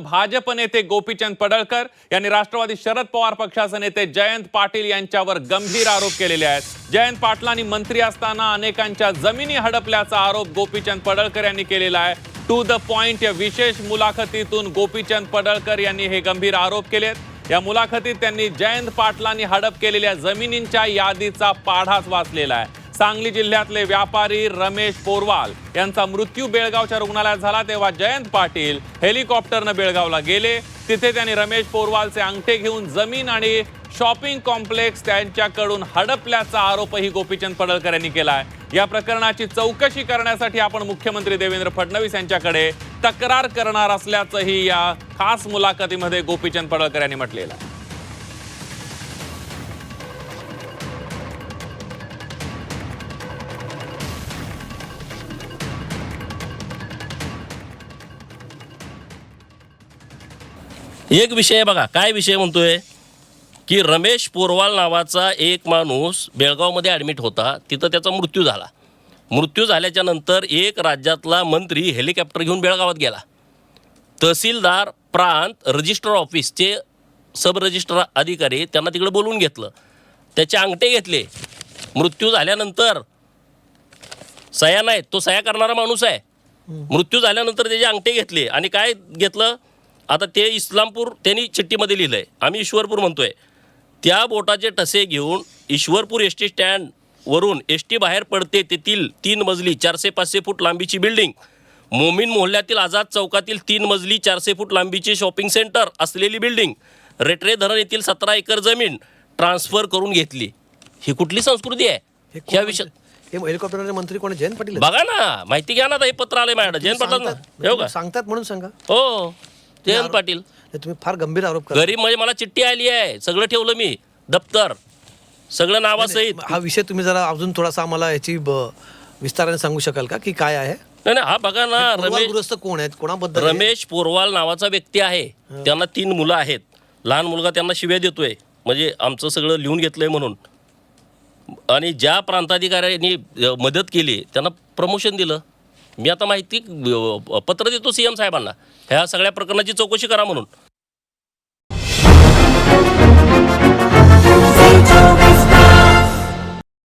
भाजप नेते गोपीचंद पडळकर यांनी राष्ट्रवादी शरद पवार पक्षाचे नेते जयंत पाटील यांच्यावर गंभीर आरोप केलेले आहेत. जयंत पाटलांनी मंत्री असताना अनेकांच्या जमिनी हडपल्याचा आरोप गोपीचंद पडळकर यांनी केलेला आहे. टू द पॉइंट या विशेष मुलाखतीतून गोपीचंद पडळकर यांनी हे गंभीर आरोप केलेत. या मुलाखतीत त्यांनी जयंत पाटलांनी हडप केलेल्या जमिनींच्या यादीचा पाढाच वाचलेला आहे. सांगली जिल्ह्यातले व्यापारी रमेश पोरवाल यांचा मृत्यू बेळगावच्या रुग्णालयात झाला. तेव्हा जयंत पाटील हेलिकॉप्टरनं बेळगावला गेले. तिथे त्यांनी रमेश पोरवालचे अंगठे घेऊन जमीन आणि शॉपिंग कॉम्प्लेक्स त्यांच्याकडून हडपल्याचा आरोपही गोपीचंद पडळकर यांनी केला आहे या प्रकरणाची चौकशी करण्यासाठी आपण मुख्यमंत्री देवेंद्र फडणवीस यांच्याकडे तक्रार करणार असल्याचंही या खास मुलाखतीमध्ये गोपीचंद पडळकर यांनी म्हटलेलं आहे. एक विषय बघा काय विषय म्हणतोय? की रमेश पोरवाल नावाचा एक माणूस बेळगावमध्ये ॲडमिट होता तिथं त्याचा मृत्यू झाला. मृत्यू झाल्याच्यानंतर एक राज्यातला मंत्री हेलिकॉप्टर घेऊन बेळगावात गेला. तहसीलदार प्रांत रजिस्टर ऑफिसचे सब रजिस्टर अधिकारी त्यांना तिकडे बोलवून घेतलं. त्याचे अंगठे घेतले. मृत्यू झाल्यानंतर सया नाहीत तो सया करणारा माणूस आहे. मृत्यू झाल्यानंतर त्याचे अंगठे घेतले. आणि काय घेतलं? आता ते इस्लामपूर त्यांनी चिठ्ठीमध्ये लिहिलं आहे आम्ही ईश्वरपूर म्हणतोय. त्या बोटाचे ठसे घेऊन ईश्वरपूर एस टी स्टँडवरून एस टी बाहेर पडते तेथील तीन मजली चारशे पाचशे फूट लांबीची बिल्डिंग मोमीन मोहल्ल्यातील आझाद चौकातील तीन मजली चारशे फूट लांबीचे शॉपिंग सेंटर असलेली बिल्डिंग रेटरे धरण येथील सतरा एकर जमीन ट्रान्सफर करून घेतली. ही कुठली संस्कृती आहे? हे ह्या कोण विषय मंत्री? हे हेलिकॉप्टरचे मंत्री कोण? जयंत पाटील? बघा ना माहिती घ्या ना हे पत्र आलंय माझ्याकडे. जयंत पाटील सांगतात म्हणून सांगा. हो. जयंत पाटील. तुम्ही फार गंभीर आरोप करा गरीब म्हणजे मला चिठ्ठी आली आहे. सगळं ठेवलं मी. दप्तर. सगळं नावासहित. हा विषय तुम्ही जरा अजून थोडासा आम्हाला याची ब- विस्ताराने सांगू शकाल का की काय आहे? नाही नाही, हा बघा ना रमेश पूर्वग्रस्त कोण आहेत? कोणाबद्दल आहे? रमेश पोरवाल नावाचा व्यक्ती आहे. त्यांना तीन मुलं आहेत. लहान मुलगा त्यांना शिव्या देतोय. म्हणजे आमचं सगळं लिहून घेतलंय म्हणून. आणि ज्या प्रांताधिकाऱ्यांनी अ, मदत केली त्यांना प्रमोशन दिलं. मी आता माहिती पत्र देतो सी एम साहेबांना. ह्या सगळ्या प्रकरणाची चौकशी करा म्हणून.